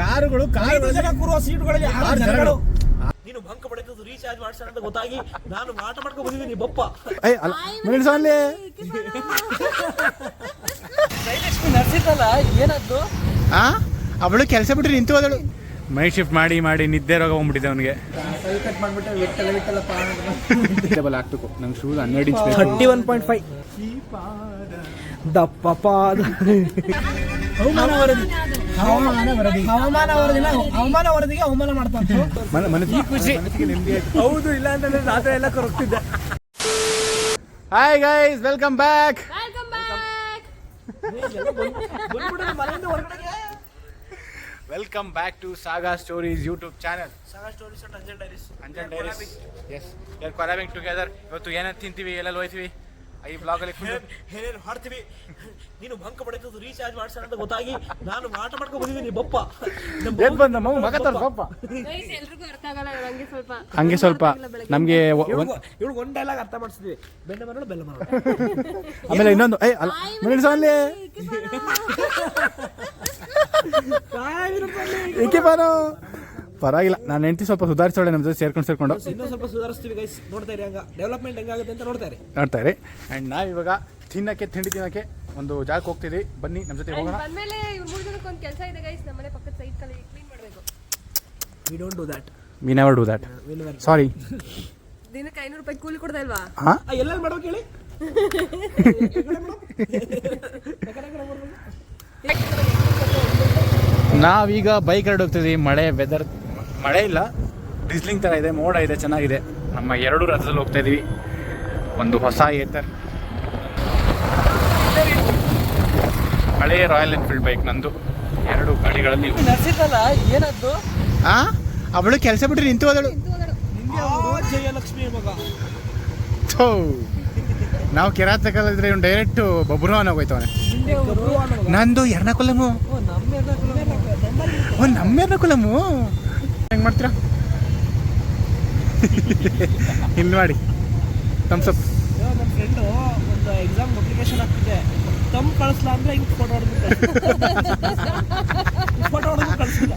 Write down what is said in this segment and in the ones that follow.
ಕಾರುಗಳು ಕಾರುಗಳು ಜನ ಕೂರುವ ಸೀಟುಗಳಲ್ಲಿ ಆರು ಆರು ಜನಗಳು. ಜನಗಳು. ನೀನು ಬಂಕ್ ಪಡೆದು ರೀಚಾರ್ಜ್ ಮಾಡ್ಸೋಣ ಅಂತ ಗೊತ್ತಾಗಿ ನಾನು ಮಾಟ ಮಾಡ್ಕೊಂಡು ಬಂದಿದ್ದೀನಿ ಬಪ್ಪ. ಜಯಲಕ್ಷ್ಮಿ ನರ್ಸಿದ್ದಲ್ಲ ಏನದ್ದು? ಆ? ಅವಳು ಕೆಲಸ ಬಿಟ್ಟು ನಿಂತು ಹೋದಳು. ಮೈ ಶಿಫ್ಟ್ ಮಾಡಿ ಮಾಡಿ ನಿದ್ದೆ ರೋಗ ಹೋಗ್ಬಿಟ್ಟಿದೆ ಅವನಿಗೆ. ಆಗ್ಬೇಕು ನಂಗೆ ಶೂಸ್ ಹನ್ನೆರಡು inch thirty one point five ದಪ್ಪ ಪಾದ. ಹವಾಮಾನ ವರದಿ. ಹವಾಮಾನ ವರದಿ. ಹವಾಮಾನ ವರದಿನ ಹವಾಮಾನ ವರದಿಗೆ ಅವಮಾನ ಮಾಡ್ತಾ ಮನಸ್ಸಿಗೆ ಖುಷಿ. ಹೌದು ಇಲ್ಲ ಅಂತಂದ್ರೆ ರಾತ್ರಿ ಎಲ್ಲ ಕೊರಗ್ತಿದ್ದೆ. Hi guys welcome back welcome back to saga stories YouTube channel saga stories and Anjan diaries Anjan diaries as you're collabing together ಇವತ್ತು ಏನೇನು ತಿಂತೀವಿ ಎಲ್ಲೆಲ್ಲಿ ಹೋಯ್ತೀವಿ? ಈ ಬ್ಲಾಗಲ್ಲಿ ಅಲ್ಲಿ ಏನೇನು ಮಾಡ್ತೀವಿ. ನೀನು ಬಂಕ್ ಪಡೆದು ರೀಚಾರ್ಜ್ ಮಾಡ್ಸೋಣ ಅಂತ ಗೊತ್ತಾಗಿ ನಾನು ಮಾಟ ಮಾಡ್ಕೊಂಡು ಬಂದಿದ್ದೀನಿ ಬಪ್ಪ. ಎದ್ದು ಬಂದ ಮಗು ತರ ಬಪ್ಪ. ಗೈಸ್ ಎಲ್ರಿಗೂ ಅರ್ಥ ಆಗಲ್ಲ ಹಂಗೆ ಸ್ವಲ್ಪ ಹಂಗೆ ಸ್ವಲ್ಪ ನಮಗೆ ಇವಳು ಒಂದ್ ಡೈಲಾಗ್ ಅರ್ಥ ಮಾಡಿಸಿದ್ವಿ. ಬೆಂಡ ಮರಳು ಬೆಲ್ಲ ಮರಳು ಆಮೇಲೆ ಇನ್ನೊಂದು ಏ ಅಲ್ಲ ಮಿನಿಟ್ಸ್ ಅಲ್ಲಿ. ಏಕೆ ಬಾರೋ ಪರವಾಗಿಲ್ಲ. ನಾನು ಹೆಂಡತಿ ಸ್ವಲ್ಪ ಸುಧಾರಿಸೋಳೆ ನಮ್ಮ ಜೊತೆ ಸೇರ್ಕೊಂಡು ಸೇರ್ಕೊಂಡು. ಇನ್ನೂ ಸ್ವಲ್ಪ ಸುಧಾರಿಸ್ತೀವಿ ಗೈಸ್ ನೋಡ್ತಾ ಇರಿ ಹಂಗ. ಡೆವಲಪ್ಮೆಂಟ್ ಹೆಂಗಾಗುತ್ತೆ ಅಂತ ನೋಡ್ತಾ ಇರಿ. ನೋಡ್ತಾ ಇರಿ. ಆ್ಯಂಡ್ ನಾವಿವಾಗ ತಿನ್ನಕ್ಕೆ ತಿಂಡಿ ತಿನ್ನಕ್ಕೆ ಒಂದು ಜಾಗಕ್ಕೆ ಹೋಗ್ತಿದ್ವಿ. ಬನ್ನಿ ನಮ್ಮ ಜೊತೆ ಹೋಗೋಣ. ಆಮೇಲೆ ಇವ್ರ ಮೂರು ಜನಕ್ಕೆ ಒಂದು ಕೆಲಸ ಇದೆ ಗೈಸ್ ನಮ್ಮನೆ ಪಕ್ಕದ ಸೈಡ್ ಕಲಿ ಕ್ಲೀನ್ ಮಾಡಬೇಕು. We don't do that we never do that sorry ದಿನಕ್ಕೆ ಐನೂರು ರೂಪಾಯಿ ಕೂಲಿ ಕೊಡ್ತಾ ಇಲ್ವಾ? ಹಾಂ? ಎಲ್ಲೆಲ್ಲಿ ಮಾಡ್ಬೇಕು ಕೇಳಿ ನಾವೀಗ ಬೈಕ್ ರೈಡ್ ಹೋಗ್ತಿದ್ವಿ. ಮಳೆ ವೆದರ್ ಮಳೆ ಇಲ್ಲ. ಡಿಸ್ಲಿಂಗ್ ಥರ ಇದೆ ಮೋಡ ಇದೆ ಚೆನ್ನಾಗಿದೆ. ನಮ್ಮ ಎರಡು ರಥದಲ್ಲಿ ಹೋಗ್ತಾ ಇದೀವಿ. ಒಂದು ಹೊಸ ಏತರ್. ಹಳೆಯ ರಾಯಲ್ ಎನ್ಫೀಲ್ಡ್ ಬೈಕ್ ನಂದು. ಎರಡು ಗಾಡಿಗಳಲ್ಲಿ. ನರ್ಸಿದ್ದಲ್ಲ ಏನದ್ದು? ಆ? ಅವಳು ಕೆಲಸ ಬಿಟ್ಟು ನಿಂತು ಹೋದಳು. ಜಯಲಕ್ಷ್ಮಿ ಮಗ. ನಾವು ಕಿರಾತಕಲ್ಲಿದ್ರೆ ಇವ್ನು ಡೈರೆಕ್ಟ್ ಬಬ್ರುವನ್ ಹೋಗೋಯ್ತವನೆ ನಂದು ಎರ್ನಾಕುಲಮು. ಓ ನಮ್ಮ ಎರ್ನಾಕುಲಮು? ಹೆಂಗ್ ಮಾಡ್ತೀರಾ? ಇಲ್ಲಿ ಮಾಡಿ. ತಮ್ಸಪ್ ನಮ್ಮ ಫ್ರೆಂಡು ಒಂದು ಎಕ್ಸಾಮ್ ಅಪ್ಲಿಕೇಶನ್ ಹಾಕ್ತಿದ್ದೆ. ತಮ್ಮ ಕಳಿಸ್ಲಾ ಅಂದ್ರೆ ಹಿಂಗೆ ಫೋಟೋ ಹೊಡೆದ್ಬಿಟ್ಟೆ. ಫೋಟೋ ಹೊಡೆದು ಕಳಿಸಿಲ್ಲ.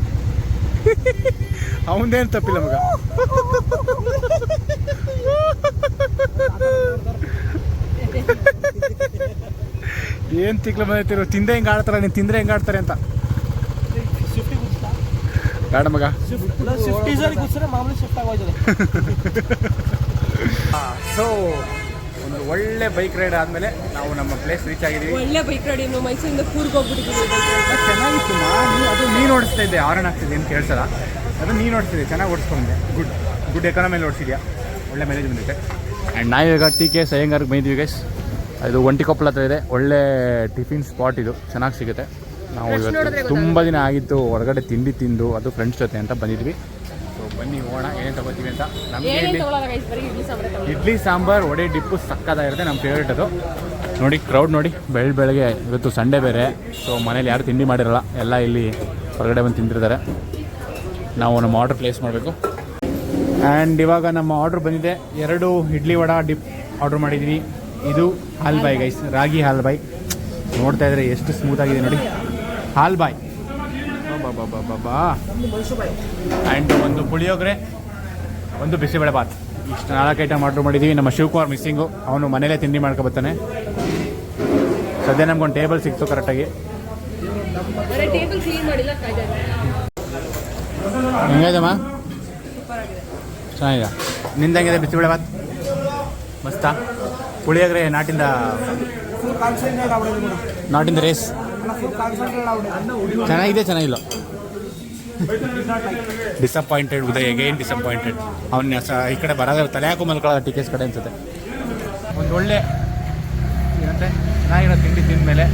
ಅವಂದೇನು ತಪ್ಪಿಲ್ಲ ಮಗ. ಏನ್ ತಿಕ್ಲ ಬಂದೈತಿರೋ ತಿಂದೆ ಹೆಂಗ್ ಆಡ್ತಾರ ನೀನ್ ತಿಂದ್ರೆ ಹೆಂಗ್ ಆಡ್ತಾರೆ ಅಂತ. ಬೇಡ ಮಗ. ಸೊ ಒಂದು ಒಳ್ಳೆ ಬೈಕ್ ರೈಡ್ ಆದ್ಮೇಲೆ ನಾವು ನಮ್ಮ ಪ್ಲೇಸ್ ರೀಚ್ ಆಗಿದ್ದೀವಿ. ಒಳ್ಳೆ ಬೈಕ್ ರೈಡ್ ಇನ್ನು ಮೈಸೂರಿಂದ ಕೂರ್ಗ್ ಹೋಗ್ಬಿಟ್ಟಿದ್ದೀವಿ ಚೆನ್ನಾಗಿತ್ತು ಮಾ. ನೀ ಅದು ನೀನು ಓಡಿಸ್ತಾ ಇದ್ದೆ. ಆರನ್ ಆಗ್ತಿದೆ ಅಂತ ಕೇಳ್ಸಲ್ಲ ಅದು ನೀನು ಓಡಿಸ್ತಿದ್ದೆ ಚೆನ್ನಾಗಿ ಓಡಿಸ್ಕೊಂಡೆ ಗುಡ್ ಗುಡ್ ಎಕಾನಮಿಯಲ್ಲಿ ಓಡಿಸಿದ್ಯಾ. ಒಳ್ಳೆ ಮೈಲೇಜ್ ಬಂದಿದೆ. ಆ್ಯಂಡ್ ನಾವೀಗ ಟಿ ಕೆ ಸಯ್ಯಂಗಾರ್ಗೆ ಬೈದ್ವಿ ಗೈಸ್ ಅದು ಒಂಟಿ ಕೊಪ್ಪಳ ಹತ್ರ ಇದೆ. ಒಳ್ಳೆ ಟಿಫಿನ್ ಸ್ಪಾಟ್ ಇದು. ಚೆನ್ನಾಗಿ ಸಿಗುತ್ತೆ. ನಾವು ಇವತ್ತು ತುಂಬ ದಿನ ಆಗಿತ್ತು ಹೊರಗಡೆ ತಿಂಡಿ ತಿಂದು ಅದು ಫ್ರೆಂಡ್ಸ್ ಜೊತೆ ಅಂತ ಬಂದಿದ್ವಿ. ಸೊ ಬನ್ನಿ ಹೋಗೋಣ ಏನೇನು ತಗೋತೀವಿ ಅಂತ. ನಮಗೆ ಇಡ್ಲಿ ಸಾಂಬಾರ್ ಒಡೆ ಇಡ್ಲಿ ಸಾಂಬಾರ್ ವಡೆ ಡಿಪ್ಪು ಸಕ್ಕದಾಗಿರುತ್ತೆ ನಮ್ಮ ಫೇವ್ರೇಟ್ ಅದು. ನೋಡಿ ಕ್ರೌಡ್ ನೋಡಿ ಬೆಳ್ ಬೆಳಗ್ಗೆ ಇವತ್ತು ಸಂಡೇ ಬೇರೆ. ಸೊ ಮನೇಲಿ ಯಾರು ತಿಂಡಿ ಮಾಡಿರಲ್ಲ ಎಲ್ಲ ಇಲ್ಲಿ ಹೊರಗಡೆ ಬಂದು ತಿಂದಿರ್ತಾರೆ. ನಾವು ನಮ್ಮ ಆರ್ಡರ್ ಪ್ಲೇಸ್ ಮಾಡಬೇಕು. ಆ್ಯಂಡ್ ಇವಾಗ ನಮ್ಮ ಆರ್ಡ್ರ್ ಬಂದಿದೆ. ಎರಡು ಇಡ್ಲಿ ವಡ ಡಿಪ್ ಆರ್ಡ್ರ್ ಮಾಡಿದ್ದೀವಿ ಇದು ಹಾಲ್ಬಾಯ್ ಗೈಸ್ ರಾಗಿ ಹಾಲ್ಬಾಯ್. ನೋಡ್ತಾ ಇದ್ರೆ ಎಷ್ಟು ಸ್ಮೂತ್ ಆಗಿದೆ ನೋಡಿ. ಹಾಲ್ಬಾಯ್ ಬಾಯ್. ಬಾ ಬಾ ಬಾ ಆ್ಯಂಡ್ ಒಂದು ಪುಳಿಯೋಗರೆ ಒಂದು ಬಿಸಿಬೇಳೆ ಬಾತ್. ಇಷ್ಟು ನಾಲ್ಕು ಐಟಮ್ ಆರ್ಡ್ರ್ ಮಾಡಿದ್ದೀವಿ ನಮ್ಮ ಶಿವಕುಮಾರ್ ಮಿಸ್ಸಿಂಗು ಅವನು ಮನೇಲೇ ತಿಂಡಿ ಮಾಡ್ಕೊ ಬರ್ತಾನೆ. ಸದ್ಯ ನಮ್ಗೊಂದು ಟೇಬಲ್ ಸಿಕ್ತು ಕರೆಕ್ಟಾಗಿ ಬರೀ ಚೆನ್ನಾಗಿದೆ. ನಿಂದ ನಿಂದಂಗಿದೆ ಬಿಸಿಬೇಳೆ ಬಾತ್? ಮಸ್ತಾ? ಪುಳಿಯೋಗರೆ ನಾಟಿಂದ ನಾಟಿಂದ ರೇಸ್ ಚೆನ್ನಾಗಿದೆ ಚೆನ್ನಾಗಿಲ್ಲ. ಡಿಸಪಾಯಿಂಟೆಡ್ ಉದಯ್ ಅಗೇನ್ ಡಿಸಪಾಯಿಂಟೆಡ್ ಅವನ್ನ ಸ ಈ ಕಡೆ ಬರೋದೇ ತಲೆ ಹಾಕೋ ಮಲ್ಕೊಳ್ಳೋ ಟಿಕೆಟ್ಸ್ ಕಡೆ ಅನ್ಸುತ್ತೆ. ಒಂದು ಒಳ್ಳೆ ಏನಂತೆ? ಚೆನ್ನಾಗಿರೋ ತಿಂಡಿ ತಿಂದಮೇಲೆ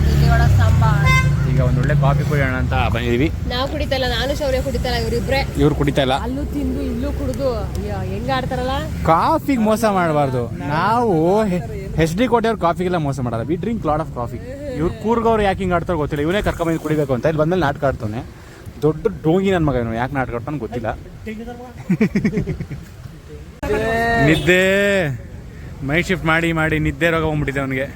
ಈಗ ಒಂದು ಒಳ್ಳೆ ಕಾಫಿ ಕುಡಿಯೋಣ ಅಂತ ಬಂದಿದೀವಿ. ನಾವು ಕುಡಿತಲ್ಲ ನಾನು ಶೌರ್ಯ ಕುಡಿತಲ್ಲ ಇವರಿಬ್ರೆ. ಇವ್ರು ಕುಡಿತಾ ಇಲ್ಲ. ಅಲ್ಲೂ ತಿಂದು ಇಲ್ಲೂ ಕುಡಿದು. ಹೆಂಗ ಆಡ್ತಾರಲ್ಲ? ಕಾಫಿಗೆ ಮೋಸ ಮಾಡಬಾರ್ದು. ನಾವು ಎಚ್ ಡಿ ಕೋಟೆಯವ್ರು ಕಾಫಿಗೆಲ್ಲ ಮೋಸ ಮಾಡಲ್ಲ. We drink lot of coffee ಇವ್ರು ಕೂರ್ಗವ್ರು ಯಾಕೆ ಹಿಂಗೆ ಆಡ್ತಾರೋ ಗೊತ್ತಿಲ್ಲ. ಇವನೇ ಕರ್ಕೊಂಬಂದು ಕುಡಿಬೇಕು ಅಂತ. ಇಲ್ಲಿ ಬಂದಲ್ಲಿ ನಾಟಕ ಆಡ್ತಾನೆ ದೊಡ್ಡ ಡೋಂಗಿ ನನ್ನ ಮಗ ಇವನು ಯಾಕೆ ನಾಟಕ ಆಡ್ತಾನೆ ಗೊತ್ತಿಲ್ಲ. ನಿದ್ದೆ. ಮೈ ಶಿಫ್ಟ್ ಮಾಡಿ ಮಾಡಿ ನಿದ್ದೆ ರೋಗ ಹೋಗ್ಬಿಟ್ಟಿದೆ ಅವನಿಗೆ.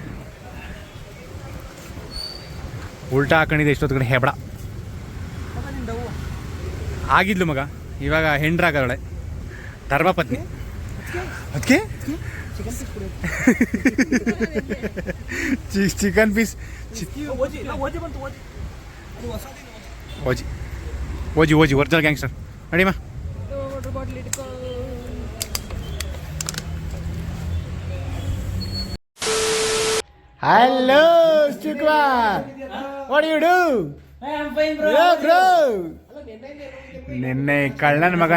ಉಲ್ಟಾ ಹಾಕೊಂಡಿದೆ ಇಷ್ಟೊತ್ತು ಕಡೆ ಹೆಬಡ ಆಗಿದ್ಲು ಮಗ. ಇವಾಗ ಹೆಂಡ್ರಾಗಳೆ ಧರ್ಮಪತ್ನಿ. ಅದಕ್ಕೆ chicken piece OG OG OG. Original gangster. ನಡಿಮಾ water bottle ಇಟ್ಕೊ ಹಲೋ ಶುಕ್ವಾರ್ ವಾಟ್ ಯು ಡೂ ಬ್ರೋ ನಿನ್ನೆ ಕಳ್ಳನ ಮಗ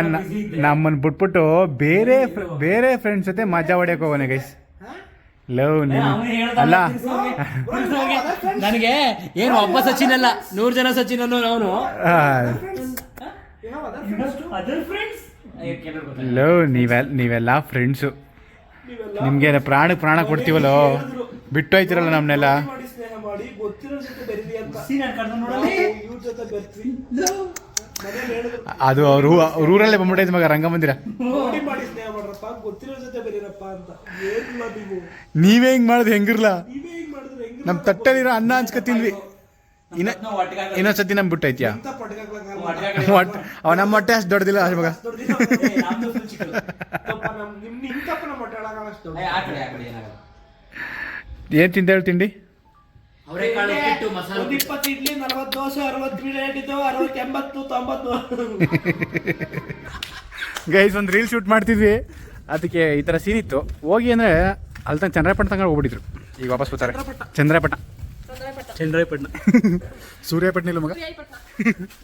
ನಮ್ಮನ್ನು ಬಿಟ್ಬಿಟ್ಟು ಬೇರೆ ಬೇರೆ ಫ್ರೆಂಡ್ಸ್ ಜೊತೆ ಮಜಾ ಹೊಡ್ಯಕ್ಕೆ ಹೋಗೋಣ ಗೈಸ್ ಲವ್ ನಿಮ್ ಅಲ್ಲ ನನಗೆ ಏನು ಒಬ್ಬ ಸಚಿನ್ ಅಲ್ಲ ನೂರ್ ಜನ ಸಚಿನ್ ಅನ್ನೋ ಅವನು? ಲವ್ ನೀವೆಲ್ಲ ನೀವೆಲ್ಲ ಫ್ರೆಂಡ್ಸು ನಿಮ್ಗೆ ಪ್ರಾಣ ಪ್ರಾಣ ಕೊಡ್ತೀವಲ್ಲೋ? ಬಿಟ್ಟು ಹೋಯ್ತಿರಲ್ಲ ನಮ್ಮನ್ನೆಲ್ಲ ಗೊತ್ತಿರೋ ಜೊತೆ ಬೆರೀರಿ ಅಂತ. ಅದು ಅವ್ರು ರೂರಲ್ಲೇ ಊರಲ್ಲೇ ಬಂದ್ಬಿಟ್ಟೈತೆ ಮಗ ರಂಗಮಂದಿರ ನೋಡಿ ಮಾಡಿ ಸ್ನೇಹ ಮಾಡ್ರಪ್ಪ ಗೊತ್ತಿರೋ ಜೊತೆ ಬೆರೀರಪ್ಪ ಅಂತ. ಏನಿಲ್ಲ ನೀವು. ನೀವೇ ಹಿಂಗ್ ಮಾಡೋದು ಹೆಂಗಿರ್ಲ? ನಮ್ ತಟ್ಟಲ್ಲಿರೋ ಅನ್ನ ಹಂಚ್ಕ ತಿಂದ್ವಿ ಇನ್ನ ಇನ್ನೊಂದ್ಸತಿ ನಮ್ ಬಿಟ್ಟೈತ್ಯಾ? ಅವ ನಮ್ಮ ಹೊಟ್ಟೆ ಅಷ್ಟು ದೊಡ್ಡದಿಲ್ಲ ಅಷ್ಟು ಮಗ. ಏನ್ ತಿಂದ ಹೇಳಿ ತಿಂಡಿ? ದೋಸೆ ಅರವತ್ತು ರೇಟ್ ಇದ್ದವು ಅರವತ್ತು ಎಂಬತ್ತು ತೊಂಬತ್ತು. ಗೈಸ್ ಒಂದು ರೀಲ್ ಶೂಟ್ ಮಾಡ್ತಿದ್ವಿ. ಅದಕ್ಕೆ ಈ ಥರ ಸೀನ್ ಇತ್ತು. ಹೋಗಿ ಅಂದರೆ ಅಲ್ಲಿ ತಂದು ಚಂದ್ರಪಟ್ಟಣ ತಂಗ ಹೋಗ್ಬಿಟ್ಟಿದ್ರು. ಈಗ ವಾಪಸ್ ಬರ್ತಾರೆ. ಚಂದ್ರಪಟ್ಟಣ ಚಂದ್ರಾಯಪಟ್ಟಣ. ಸೂರ್ಯಪಟ್ಟಣ ಇಲ್ಲ ಮಗ?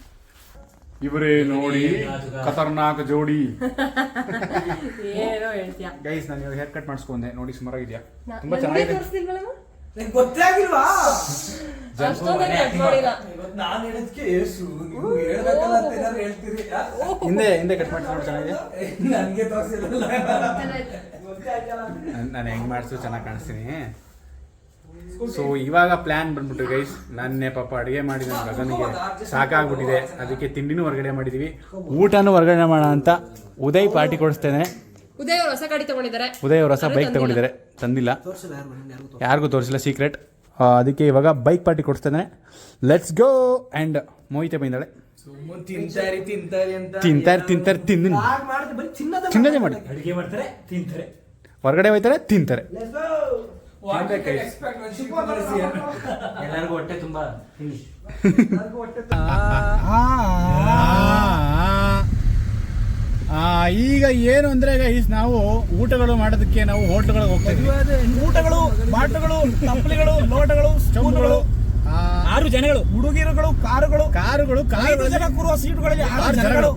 ಇವರೇ ನೋಡಿ ಖತರ್ನಾಕ್ ಜೋಡಿ. ಗೈಸ್ ನಾನು ಇವಾಗ ಹೇರ್ ಕಟ್ ಮಾಡಿಸ್ಕೊಂಡೆ. ನೋಡಿ ಸುಮಾರಾಗಿದೆಯಾ? ತುಂಬಾ ಚೆನ್ನಾಗಿದೆ. ಅಷ್ಟೊಂದೇನು ನಾನು ಹೇಳೋದಕ್ಕೆ ಏಸು ನೀವು ಹೇಳ್ಬೇಕಲ್ಲ ಅಂತ ಏನಾದ್ರು ಹೇಳ್ತೀರಿ? ಹಿಂದೆ ಹಿಂದೆ ಕಟ್ ಮಾಡಿ ನೋಡಿ ಚೆನ್ನಾಗಿದೆ ನನಗೆ ತೋರಿಸಿಲ್ಲ ನಾನು ಹೆಂಗ್ ಮಾಡಿಸು ಚೆನ್ನಾಗಿ ಕಾಣಿಸ್ತೀನಿ. ಸೊ ಇವಾಗ ಪ್ಲಾನ್ ಬಂದ್ಬಿಟ್ಟು ಗೈಸ್ ನಾನೇ ಪಾಪ ಅಡುಗೆ ಮಾಡಿದ ನನ್ನ ಗಗನಿಗೆ ಸಾಕಾಗ್ಬಿಟ್ಟಿದೆ. ಅದಕ್ಕೆ ತಿಂಡಿನೂ ಹೊರಗಡೆ ಮಾಡಿದೀವಿ. ಊಟನೂ ಹೊರಗಡೆ ಮಾಡೋಣ ಅಂತ ಉದಯ್ ಪಾರ್ಟಿ ಕೊಡಿಸ್ತೇನೆ. ಉದಯ್ ಅವರು ಹೊಸ ಗಾಡಿ ತಗೊಂಡಿದ್ದಾರೆ. ಉದಯ್ ಅವರು ಹೊಸ ಬೈಕ್ ತಗೊಂಡಿದ್ದಾರೆ. ತಂದಿಲ್ಲ. ಯಾರಿಗೂ ತೋರಿಸಿಲ್ಲ. ಸೀಕ್ರೆಟ್ ಅದಕ್ಕೆ ಇವಾಗ ಬೈಕ್ ಪಾರ್ಟಿ ಕೊಡ್ಸ್ತಾನೆ. ಲೆಟ್ಸ್ ಗೋ ಆ್ಯಂಡ್ ಮೋಹಿತೆ ಬಂದಾಳೆ ತಿಂತಾರಿ ತಿಂತಾರಿ ತಿಂತಾರೆ ತಿಂತಾರೆ ಚಿನ್ನದ ಚಿನ್ನದೇ ಮಾಡಿ. ಅಡಿಗೆ ಮಾಡ್ತಾರೆ ತಿಂತಾರೆ. ಹೊರಗಡೆ ಹೋಯ್ತಾರೆ ತಿಂತಾರೆ. ಎಲ್ಲರಿಗೂ ಹೊಟ್ಟೆ ತುಂಬಾ ಹೊಟ್ಟೆ ಆ, ಈಗ ಏನು ಅಂದ್ರೆ ಗೈಸ್ ನಾವು ಊಟಗಳು ಮಾಡೋದಕ್ಕೆ ನಾವು ಹೋಟ್ಲ್ಗಳಿಗೆ ಹೋಗ್ತೀವಿ ಊಟಗಳು ಬಾಟುಗಳು ತಪ್ಪಲಿಗಳು ಲೋಟಗಳು ಸ್ಟೌನ್ಗಳು ಆರು ಜನಗಳು ಹುಡುಗಿರುಗಳು ಕಾರುಗಳು ಕಾರುಗಳು ಕಾರುಗಳು. ಜನ ಕೂರುವ ಸೀಟುಗಳಲ್ಲಿ ಆರು ಜನಗಳು.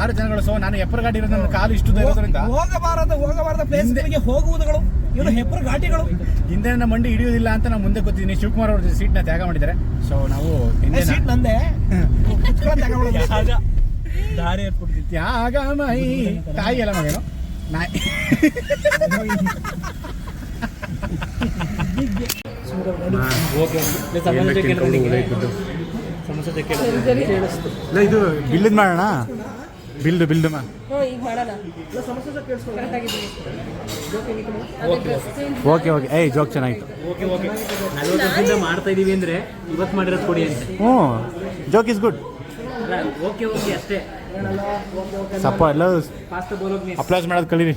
ಆರು ಜನಗಳು. ಸೊ ನಾನು ಹೆಪ್ಪರ್ ಗಾಡಿ ಇರೋದು ನನ್ನ ಕಾಲು ಇಷ್ಟು ಇರೋದ್ರಿಂದ. ಹೋಗಬಾರದ ಹೋಗಬಾರದ ಪ್ಲೇಸ್ಗಳಿಗೆ ಹೋಗುವುದುಗಳು ಇವರು ಹೆಪ್ಪರ್ ಘಾಟಿಗಳು. ಹಿಂದೆ ನನ್ನ ಮಂಡಿ ಹಿಡಿಯೋದಿಲ್ಲ ಅಂತ ನಾವು ಮುಂದೆ ಗೊತ್ತಿದ್ದೀನಿ ಶಿವಕುಮಾರ್ ಅವ್ರ ಸೀಟ್ನ ತ್ಯಾಗ ಮಾಡಿದ್ದಾರೆ. ಸೊ ನಾವು ಹಿಂದೆ ಸೀಟ್ ನಂದೆ. ತ್ಯಾಗ. ದಾರಿ ಏರ್ಪಡ್ತೀನಿ ತ್ಯಾಗ ಮೈ ತಾಯಿ ಎಲ್ಲ ಮಗನು? ನಾಯಿ. ಇಲ್ಲ, ಇದು ಬಿಲ್ದ್ ಮಾಡೋಣ? ಬಿಲ್ದು ಬಿಲ್ದು ಮಾ. ಓಕೆ ಓಕೆ ಏಯ್ ಜೋಕ್ ಚೆನ್ನಾಗಿತ್ತು. ಓಕೆ ಓಕೆ ಮಾಡ್ತಾ ಇದೀವಿ ಅಂದ್ರೆ ಇವತ್ತು ಮಾಡಿರೋದು ಕೊಡಿ ಅಂತ. ಹ್ಞೂ ಜೋಕ್ ಇಸ್ ಗುಡ್ ಅಲ್ಲ ಓಕೆ ಓಕೆ ಅಷ್ಟೇ. ಸಪ್ಪ ಎಲ್ಲ ಪಾಸ್ತಾ ಬೋಲೋಗ್ ಅಪ್ಲೈಸ್ ಮಾಡೋದು ಕಲೀರಿ.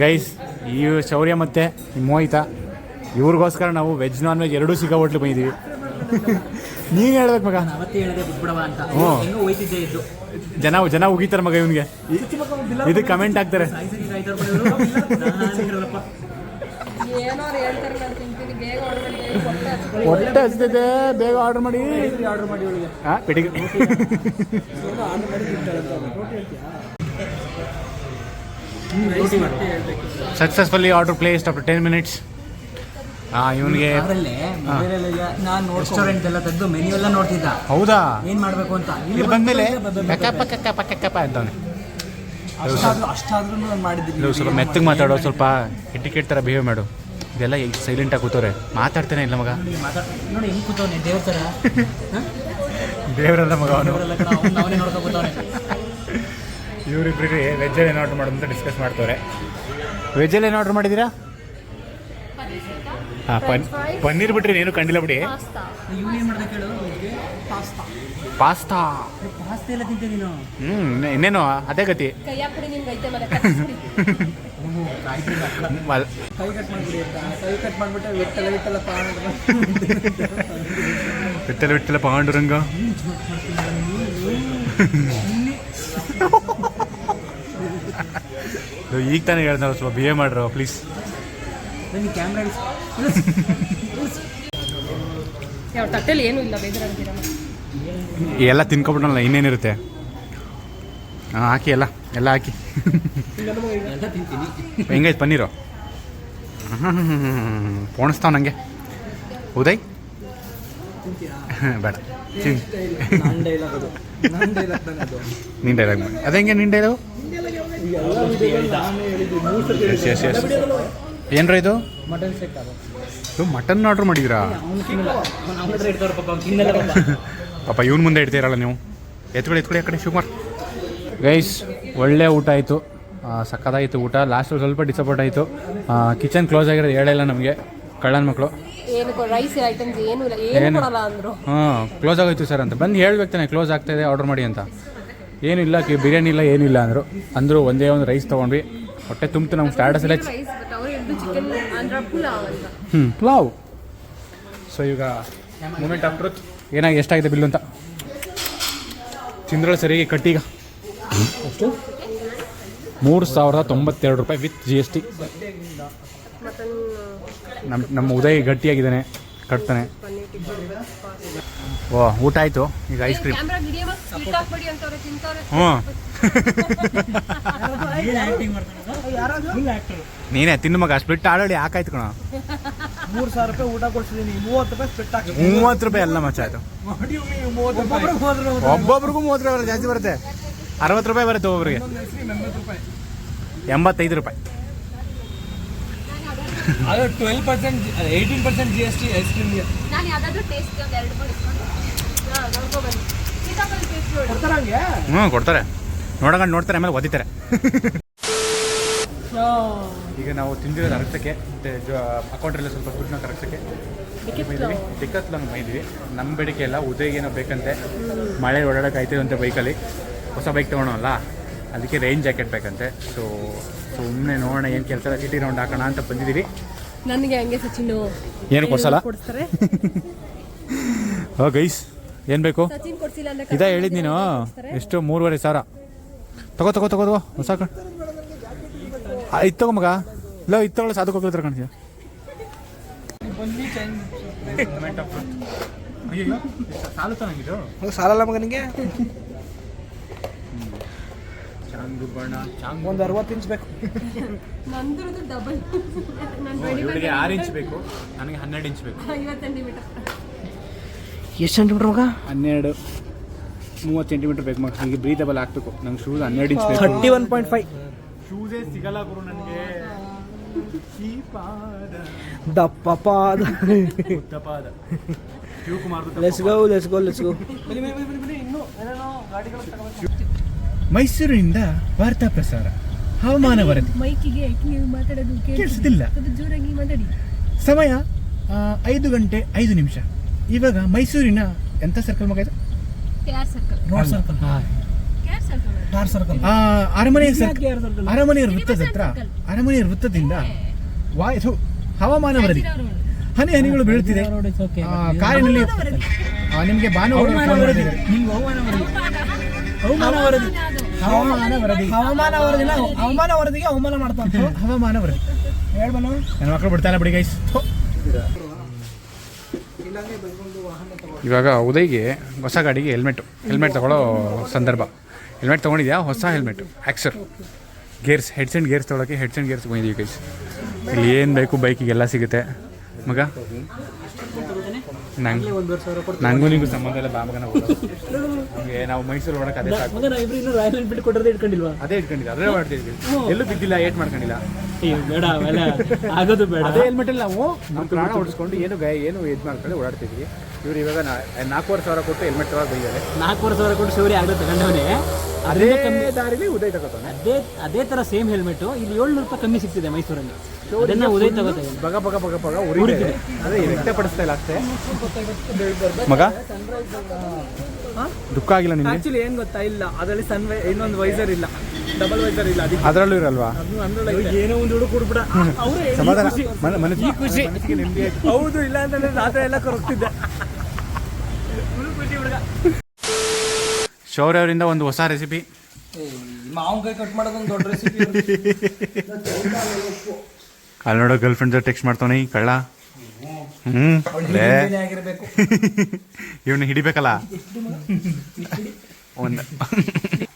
ಗೈಸ್ ಈ ಶೌರ್ಯ ಮತ್ತೆ ಈ ಮೋಹಿತ ಇವ್ರಿಗೋಸ್ಕರ ನಾವು ವೆಜ್ ನಾನ್ ವೆಜ್ ಎರಡೂ ಸಿಗೋ ಹೋಟ್ಲಿಗೆ ಬಂದಿದ್ದೀವಿ ನೀನು ಹೇಳ್ಬೇಕು ಮಗ. ಅವತ್ತೇ ಹೇಳಿದೆ ಬಿಟ್ಬಿಡವ ಅಂತ. ಹ್ಞೂ. ಹೆಂಗೋ ಹೋಯ್ತಿದ್ದೆ ಇದ್ದು ಜನ ಜನ ಉಗಿತಾರೆ ಮಗ ಇವನಿಗೆ. ಇದು ಕಮೆಂಟ್ ಹಾಕ್ತಾರೆ. ಏನೋ ಅವ್ರು ನಾನು ಹೊಟ್ಟೆ ಹಚ್ತಿದೆ ಬೇಗ ಆರ್ಡರ್ ಮಾಡಿ. ಆರ್ಡರ್ ಮಾಡಿ ಹಾಂ ಪೆಟ್ಟಿಗೆ successfully order placed after ten minutes ಹಾಂ ಇವನಿಗೆ ನಾನು ರೆಸ್ಟೋರೆಂಟ್ ಎಲ್ಲ ತೆಗೆದು ಮೆನ್ಯೂ ಎಲ್ಲ ನೋಡ್ತಿದ್ದ. ಹೌದಾ? ಏನು ಮಾಡಬೇಕು ಅಂತ? ಇಲ್ಲಿ ಬಂದ್ಮೇಲೆ ಕಕ್ಕಪ್ಪ ಕಕ್ಕಪ್ಪ ಕಕ್ಕಪ್ಪ ಅಂತವನೆ. ಅಷ್ಟಾದ್ರೂ ಅಷ್ಟಾದ್ರೂ ನಾನು ಮಾಡಿದ್ದೀನಿ. ಸ್ವಲ್ಪ ಮೆತ್ತಗೆ ಮಾತಾಡೋ ಸ್ವಲ್ಪ ಎಟಿಕೆಟ್ ಥರ ಬಿಹೇವ್ ಮಾಡು. ಇದೆಲ್ಲ ಸೈಲೆಂಟ್ ಆಗಿ ಕೂತವ್ರೆ. ಮಾತಾಡ್ತಾನೆ ಇಲ್ಲ ಮಗ? ಮಾತಾಡ್ ನೋಡಿ ಹೆಂಗ್ ಕೂತವನೆ? ದೇವ್ರ ಥರ ದೇವರಲ್ಲ ಮಗ ಅವನು. ಅವ್ನು ಅವನೇ ನೋಡ್ಕೊ ಕೂತವನೆ. ಇವರಿಬ್ಬರಿಗೆ ವೆಜ್ಜಲ್ಲಿ ಏನು ಆರ್ಡರ್ ಮಾಡೋದಂತ ಅಂತ ಡಿಸ್ಕಸ್ ಮಾಡ್ತವ್ರೆ. ವೆಜ್ಜಲ್ಲಿ ಏನು ಆರ್ಡರ್ ಮಾಡಿದ್ದೀರಾ ಹಾಂ ಪನ್ ಪನ್ನೀರ್ ಬಿಟ್ರಿ ಏನು ಕಂಡಿಲ್ಲ ಬಿಡಿ. ಪಾಸ್ತಾ. ಪಾಸ್ತಾ. ಪಾಸ್ತಾ. ಪಾಸ್ತಾ ಎಲ್ಲ ತಿಂತೆ ನೀನು? ಹ್ಞೂ ಇನ್ನೇನು ಅದೇ ಗತಿ. ಕೈ ಕಟ್ ಮಾಡ್ಬಿಡಿ ಅಂತ. ಕೈ ಕಟ್ ಮಾಡ್ಬಿಟ್ಟೆ ವಿಟ್ಟಲ್ಲ ವಿಟ್ಟಲ್ಲ ವಿಠಲ ವಿಠಲ ಪಾಂಡುರಂಗ ಈಗ ತಾನೇ ಹೇಳ್ದ ಸ್ವಲ್ಪ ಬಿಹೇವ್ ಮಾಡ್ರ ಪ್ಲೀಸ್ ನನಗೆ ಕ್ಯಾಮ್ರಾ ಯಾವ ತಟ್ಟೆಲಿ ಏನೂ ಇಲ್ಲ ಎಲ್ಲ ತಿನ್ಕೊಬಿಟ್ಟಲ್ಲ ಇನ್ನೇನಿರುತ್ತೆ? ಹಾಂ, ಹಾಕಿ ಎಲ್ಲ ಎಲ್ಲ ಹಾಕಿ. ಹೆಂಗೈತ್ ಪನ್ನೀರು? ಪೋಣಿಸ್ತಾವ ನನಗೆ ಉದಯ್? ಬೇಡ. ನನ್ನ ಡೈಲಾಗ್ ನನ್ನ ಮಾಡಿ. ಅದು ಹೆಂಗೆ ನಿನ್ ಡೈಲಾಗು ಏನ್ರ ಇದು? ಮಟನ್ ಇದು ಮಟನ್ ಆರ್ಡ್ರ್ ಮಾಡಿದ್ದೀರಾ? ಪಾಪ ಇವ್ನ ಮುಂದೆ ಇಡ್ತೀರಲ್ಲ ನೀವು. ಎತ್ಕೊಳ್ಳಿ ಎತ್ಕೊಳ್ಳಿ ಆ ಕಡೆ ಶಿವಕುಮಾರ್. ಗೈಸ್ ಒಳ್ಳೆ ಊಟ ಆಯಿತು. ಸಕ್ಕತ್ತಾಗಿತ್ತು ಊಟ. ಲಾಸ್ಟಲ್ಲಿ ಸ್ವಲ್ಪ ಡಿಸಪಾಯಿಂಟ್ ಆಯಿತು. ಕಿಚನ್ ಕ್ಲೋಸ್ ಆಗಿರೋದು ಹೇಳಿಲ್ಲ ನಮಗೆ. ಕಳ್ಳನ ಮಕ್ಕಳು ಏನು ಏನೂ ಇಲ್ಲ. ಏನು ಏನು? ಹಾಂ ಕ್ಲೋಸ್ ಆಗೋಯ್ತು ಸರ್ ಅಂತ. ಬಂದು ಹೇಳ್ಬೇಕು ತಾನೆ ಕ್ಲೋಸ್ ಆಗ್ತಾಯಿದೆ ಆರ್ಡರ್ ಮಾಡಿ ಅಂತ. ಏನಿಲ್ಲ ಕಿ ಬಿರಿಯಾನಿ ಇಲ್ಲ ಏನಿಲ್ಲ ಅಂದರು. ಅಂದರು ಒಂದೇ ಒಂದು ರೈಸ್ ತೊಗೊಂಡ್ವಿ. ಹೊಟ್ಟೆ ತುಂಬಿತು ನಮ್ಮ ಸ್ಟಾರ್ಟಸ್ ಎಲ್ಲ ಹ್ಞೂ ಪ್ಲಾವ್ ಸೊ ಈಗ ಮೂಮೆಂಟ್ ಆಫ್ ಟ್ರುತ್ ಏನಾಗಿ ಎಷ್ಟಾಗಿದೆ ಬಿಲ್ಲು ಅಂತ? ತಿಂದ್ರಳೆ ಸರಿಗೆ ಕಟ್ಟೀಗ. ಅಷ್ಟು ಮೂರು ಸಾವಿರದ ತೊಂಬತ್ತೆರಡು ರೂಪಾಯಿ ವಿತ್ ಜಿ ಎಸ್ ಟಿ ನಮ್ಮ ನಮ್ಮ ಉದಯ ಗಟ್ಟಿಯಾಗಿದ್ದಾನೆ ಕಟ್ತಾನೆ. ಓಹ್ ಓ ಊಟ ಆಯಿತು ಈಗ ಐಸ್ ಕ್ರೀಮ್ ಹ್ಞೂ. ನೀನೇ ತಿನ್ನು ಮಗ ಸ್ಪ್ಲಿಟ್ ಆಡೋಡಿ ಹಾಕಾಯ್ತು ಕಣ. ಮೂರು ಸಾವಿರ ರೂಪಾಯಿ ಊಟ ಕೊಡ್ಸಿದ್ದೀನಿ ಮೂವತ್ತು ರೂಪಾಯಿ ಸ್ಪ್ಲಿಟ್ ಹಾಕಿ ಮೂವತ್ತು ರೂಪಾಯಿ ಎಲ್ಲ ಮಚ್ಚ ಆಯಿತು. ಒಬ್ಬೊಬ್ರಿಗೂ ಮೂವತ್ತು ರೂಪಾಯಿ ಬರುತ್ತೆ, ಜಾಸ್ತಿ ಬರುತ್ತೆ. ಅರವತ್ತು ರೂಪಾಯಿ ಬರುತ್ತೆ ಒಬ್ಬೊಬ್ರಿಗೆ ರೂಪಾಯಿ ಎಂಬತ್ತೈದು ರೂಪಾಯಿ. ಅದು twelve percent eighteen percent G S T ice ಕ್ರೀಮ್ಗೆ ನಾನು ಯಾವ್ದಾದ್ರು ಟೇಸ್ಟ್ ಒಂದು ಎರಡು ಹ್ಞೂ ಕೊಡ್ತಾರೆ ನೋಡಂಗಂಡು ನೋಡ್ತಾರೆ ಆಮೇಲೆ ಒದಿತಾರೆ. ಈಗ ನಾವು ತಿಂದಿರೋದು ಅರಸಕ್ಕೆ ಮತ್ತು ಅಕೌಂಟಲ್ಲಿ ಸ್ವಲ್ಪ ದುಡ್ಡನ್ನ ಕರಗ್ಸಕ್ಕೆ ಟಿಕ್ಕತ್ಲಂಗೆ ಮೈದ್ವಿ ನಮ್ಮ ಬೇಡಿಕೆ ಎಲ್ಲ ಉದಯ ಏನೋ ಬೇಕಂತೆ. ಮಳೆ ಓಡಾಡಕ್ಕೆ ಅಂತ ಬೈಕಲ್ಲಿ ಹೊಸ ಬೈಕ್ ತೊಗೊಳೋಲ್ಲ ಅದಕ್ಕೆ ರೈನ್ ಜಾಕೆಟ್ ಬೇಕಂತೆ. ಸೊ ಸುಮ್ಮನೆ ನೋಡೋಣ ಏನು ಕೆಲಸ ಸಿಟಿ ರೌಂಡ್ ಹಾಕೋಣ ಅಂತ ಬಂದಿದ್ದೀವಿ. ನನಗೆ ಹಂಗೆ ಸಚಿನ್. ಏನು ಕೊಡ್ಸಲ್ಲ ಕೊಡಿಸ್ತಾರೆ. ಓ ಗೈಸ್ ಏನು ಬೇಕು? ಸಚಿನ್ ಕೊಡ್ಸಿಲ್ಲ ಅಂದ್ರೆ ಇದ ಹೇಳಿದ್ ನೀನು. ಎಷ್ಟು? ಮೂರುವರೆ ಸಾವಿರ. ತಗೋ ತಗೋ ತಗೋ ತಗೋ. ಹೊಸ ಕಣ್ ಇದು ತಗೋ ಮಗ. ಇಲ್ಲ ಇದು ತಗೊಳ್ಳಿ ಸಾಧು ಕೊಡ್ತಾರೆ ಕಾಣ್ತೀಯ ಸಾಲ ಸಾಲಲ್ಲ ಮಗನಿಗೆ ಚಾಂಗು ಬಣ್ಣ. ಚಾಂಗು ಒಂದು ಅರವತ್ತು ಇಂಚ್ ಬೇಕು. ನಂದ್ರದ್ದು ಡಬಲ್ ಇವಳಿಗೆ ಆರು ಇಂಚ್ ಬೇಕು. ನನಗೆ ಹನ್ನೆರಡು ಇಂಚ್ ಬೇಕು. ಐವತ್ತು ಸೆಂಟಿಮೀಟರ್ ಎಷ್ಟು ಸೆಂಟಿಮೀಟರ್ ಮಗ? ಹನ್ನೆರಡು. ಮೂವತ್ತು ಸೆಂಟಿಮೀಟರ್ ಬೇಕು ಮಗ. ನನಗೆ ಬ್ರೀತಬಲ್ ಹಾಕ್ಬೇಕು ನಂಗೆ ಶೂಸ್ ಹನ್ನೆರಡು ಇಂಚ್ ಬೇಕು. ಥರ್ಟಿ ಒನ್ ಪಾಯಿಂಟ್ ಫೈವ್ ಶೂಸೇ ಸಿಗಲ್ಲ ಗುರು ನನಗೆ. ದಪ್ಪ ಪಾದ. ಉದ್ದಪಾದ Shivakumar let's go let's go let's go ಮೈಸೂರಿನಿಂದ ವಾರ್ತಾ ಪ್ರಸಾರ ಹವಾಮಾನ ವರದಿ. ಮೈಕಿಗೆ ನೀವು ಮಾತಾಡೋದು ಕೇಳಿಸುತ್ತಿಲ್ಲ ಅದು ಜೋರಾಗಿ ಮಾತಾಡಿ. ಸಮಯ ಐದು ಗಂಟೆ ಐದು ನಿಮಿಷ. ಇವಾಗ ಮೈಸೂರಿನ ಎಂತ ಸರ್ಕಲ್ ಮಗ ಇದು? ಸರ್ಕಲ್ ರೋಡ್ ಸರ್ಕಲ್ ಆ, ಅರಮನೆಯ ಸರ್ಕಲ್? ಅರಮನೆಯ ವೃತ್ತದ ಹತ್ರ ಅರಮನೆಯ ವೃತ್ತದಿಂದ ವಾಯು ಹವಾಮಾನ ವರದಿ. ಹನಿ ಹನಿಗಳು ಬೀಳುತ್ತಿದೆ ಆ, ಕಾರಿನಲ್ಲಿ ಆ, ನಿಮಗೆ ಭಾನುವಾರ ಹವಾಮಾನ. ನಿಮ್ಗೆ ಅವಮಾನ ವರದಿ. ಹವಾಮಾನ ವರದಿ. ಹವಾಮಾನ ವರದಿ. ಹವಾಮಾನ ವರದಿನ ಹವಾಮಾನ ವರದಿಗೆ ಅವಮಾನ ಮಾಡ್ತಾ ಅಂತ ಹವಾಮಾನ ವರದಿ. ಹೇಳ್ಬಲ್ಲ ನನ್ನ ಮಕ್ಕಳು ಬಿಡ್ತಾನೆ ಬಿಡಿ ಗೈಸ್ ಇವಾಗ ಉದಯ್ಗೆ ಹೊಸ ಗಾಡಿಗೆ ಹೆಲ್ಮೆಟ್ ಹೆಲ್ಮೆಟ್ ತಗೊಳ್ಳೋ ಸಂದರ್ಭ. ಹೆಲ್ಮೆಟ್ ತೊಗೊಂಡಿದ್ಯಾ? ಹೊಸ ಹೆಲ್ಮೆಟ್ ಆಕ್ಸರ್ ಗೇರ್ಸ್ ಹೆಡ್ಸ್ ಆ್ಯಂಡ್ ಗೇರ್ಸ್ ತೊಗೊಳಕ್ಕೆ ಹೆಡ್ಸ್ ಆ್ಯಂಡ್ ಗೇರ್ಸ್ ತೊಗೊಂಡಿದ್ದೀವಿ ಗೈಸ್ ಇಲ್ಲಿ ಏನು ಬೇಕು ಬೈಕಿಗೆಲ್ಲ ಸಿಗುತ್ತೆ. ಮಗ? ನಂಗೆ ಒಂದೂವರೆ ಸಾವಿರ ಕೊಡ್ತೀನಿ ನಿಂಗೂ ಸಂಬಂಧ ಇಲ್ಲ ಬಾ ಮಗನ ನಮಗೆ ನಾವು ಮೈಸೂರು ಒಳಗೆ ಅದೇ ಸಾಕು. ಮಗ ನಾವು ಇಬ್ರು ಇನ್ನೂ ರಾಯಲ್ ಎನ್ಫೀಲ್ಡ್ ಕೊಟ್ಟರೆ ಇಟ್ಕೊಂಡಿಲ್ವಾ? ಅದೇ ಇಟ್ಕೊಂಡಿಲ್ಲ ಅದೇ ಮಾಡ್ತಿದ್ವಿ. ಎಲ್ಲೂ ಬಿದ್ದಿಲ್ಲ ಏಟ್ ಮಾಡ್ಕೊಂಡಿಲ್ಲ. ಏ ಬೇಡ ಅವೆಲ್ಲ ಆಗೋದು ಬೇಡ. ಅದೇ ಹೆಲ್ಮೆಟಲ್ಲಿ ನಾವು ನಮ್ಮ ಪ್ರಾಣ ಓಡಿಸ್ಕೊಂಡು ಏನು ಗಾಯ ಏನು ಇದು ಮಾಡ್ಕೊಂಡು ಓಡಾಡ್ತಿದ್ವಿ. ಇವ್ರು ಇವಾಗ ನಾಲ್ಕುವರೆ ಸಾವಿರ ಕೊಟ್ಟು ಹೆಲ್ಮೆಟ್ ತಗೊಂಡು ಬೈದಾರೆ ನಾಲ್ಕೂವರೆ ಸಾವಿರ ಕೊಟ್ಟು ಸೂರ್ಯ ಆಗುತ್ತೆ ತಗೊಂಡವನೇ ಅದೇ ದಾರಿಲಿ ಉದಯ ತಗೋತಾನೆ. ಅದೇ ಅದೇ ತರ ಸೇಮ್ ಹೆಲ್ಮೆಟ್ ಇಲ್ಲಿ ಏಳ್ನೂರು ರೂಪಾಯಿ ಕಮ್ಮಿ ಸಿಗ್ತಿದೆ ಮೈಸೂರಲ್ಲಿ. ಅದನ್ನ ಉದಯ್ ತಗೋತಾರೆ ಬಗ ಬಗ ಬಗ ಬಗ ಉರಿತಿದೆ. ಅದೇ ವ್ಯಕ್ತಪಡಿಸ್ತಾ ಇಲ್ಲ ಅಷ್ಟೇ. ಮಗ? ದುಃಖ ಆಗಿಲ್ಲ ನಿಮಗೆ? ಆಕ್ಚುಲಿ ಏನ್ ಗೊತ್ತಾ? ಇಲ್ಲ. ಅದರಲ್ಲಿ ಸನ್ ಇನ್ನೊಂದು ವೈಸರ್ ಇಲ್ಲ. ಡಬಲ್ ವೈಸರ್ ಇಲ್ಲ. ಅದಕ್ಕೆ ಅದರಲ್ಲೂ ಇರಲ್ವಾ? ಏನೋ ಒಂದು ಹುಡುಗ ಕೊಡ್ಬಿಡ ಅವರೇ ಸಮಾಧಾನ ಮನಸ್ಸಿಗೆ ಖುಷಿ. ಹೌದು ಇಲ್ಲ ಅಂತಂದ್ರೆ ರಾತ್ರಿ ಎಲ್ಲ ಕರಗ್ತಿದ್ದೆ. ಶೌರ್ಯ ಅವರಿಂದ ಒಂದು ಹೊಸ ರೆಸಿಪಿ ಮಾವಿನಕಾಯಿ ಕಟ್ ಮಾಡೋದೊಂದು ದೊಡ್ಡ ರೆಸಿಪಿ ಅಲ್ಲಿ ನೋಡೋ ಗರ್ಲ್ ಫ್ರೆಂಡ್ ಜೊತೆ ಟೆಕ್ಸ್ಟ್ ಮಾಡ್ತಾನೆ ಕಳ್ಳ. ಹ್ಞೂ ಲೇ. ಆಗಿರ್ಬೇಕು. ಇವ್ನ ಹಿಡಿಬೇಕಲ್ಲ? ಒಂದು.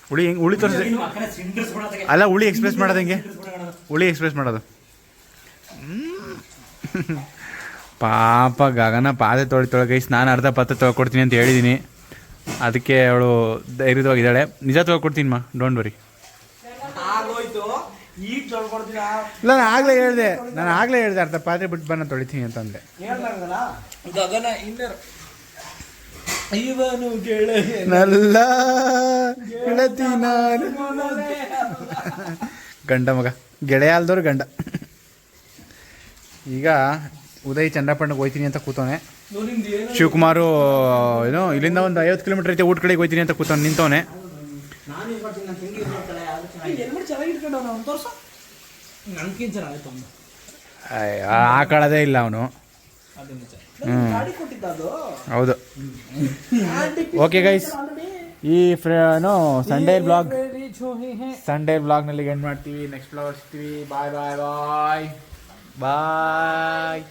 ಹುಳಿ ಹೆಂಗೆ ಹುಳಿ ತೋರಿಸಿ. ಅಲ್ಲ ಹುಳಿ ಎಕ್ಸ್ಪ್ರೆಸ್ ಮಾಡೋದು ಹೆಂಗೆ? ಹುಳಿ ಎಕ್ಸ್ಪ್ರೆಸ್ ಮಾಡೋದು. ಪಾಪ ಗಗನ ಪಾದೆ ತೊಳಿ ತೊಳಗೈಸ್ ನಾನು ಅರ್ಧ ಪತ್ರ ತೊಳ್ಕೊಡ್ತೀನಿ ಅಂತ ಹೇಳಿದ್ದೀನಿ ಅದಕ್ಕೆ ಅವಳು ಧೈರ್ಯವಾಗಿದ್ದಾಳೆ. ನಿಜ ತೊಳ್ಕೊಡ್ತೀನಿ ಮಾ ಡೋಂಟ್ ವರಿ ಇಲ್ಲ ನಾನು ಆಗಲೇ ಹೇಳಿದೆ. ನಾನು ಆಗಲೇ ಹೇಳಿದೆ ಅರ್ಧ ಪಾತ್ರೆ ಬಿಟ್ಟು ಬನ್ನ ತೊಳಿತೀನಿ ಅಂತ ಅಂದೆ. ಹೇಳ್ದಂಗಲ್ಲ ಗಗನ ಇನ್ನರ್ ಇವನು ನಲ್ಲ ಗೆಳತಿ ನಾನು. ಗಂಡ ಮಗ. ಗೆಳೆಯ ಅಲ್ದವ್ರು ಗಂಡ. ಈಗ ಉದಯ್ ಚಂದ್ರಪಣ್ಣಗೆ ಹೋಯ್ತೀನಿ ಅಂತ ಕೂತವನೆ. ಶಿವಕುಮಾರು ಏನೋ ಇಲ್ಲಿಂದ ಒಂದು ಐವತ್ತು ಕಿಲೋಮೀಟರ್ ಐತೆ ಊಟ ಕಡೆಗೆ ಹೋಯ್ತೀನಿ ಅಂತ ಕೂತವ್ನೆ ನಿಂತವನೆ. ಆ ಕಾಳದೇ ಇಲ್ಲ ಅವನು. ಅದು ನಿಜ ಗಾಡಿ ಕೊಟ್ಟಿದ್ದ ಅದು. ಹೌದು. ಓಕೆ ಗೈಸ್ ಈ ಫ್ರೇನು ಏನೋ ಸಂಡೇ ಬ್ಲಾಗ್ ಸಂಡೇ ಬ್ಲಾಗ್ನಲ್ಲಿ ಎಂಡ್ ಮಾಡ್ತೀವಿ. ನೆಕ್ಸ್ಟ್ ಬ್ಲಾಗ್ ಸಿಗ್ತೀವಿ. ಬಾಯ್ ಬಾಯ್ ಬಾಯ್ ಬಾಯ್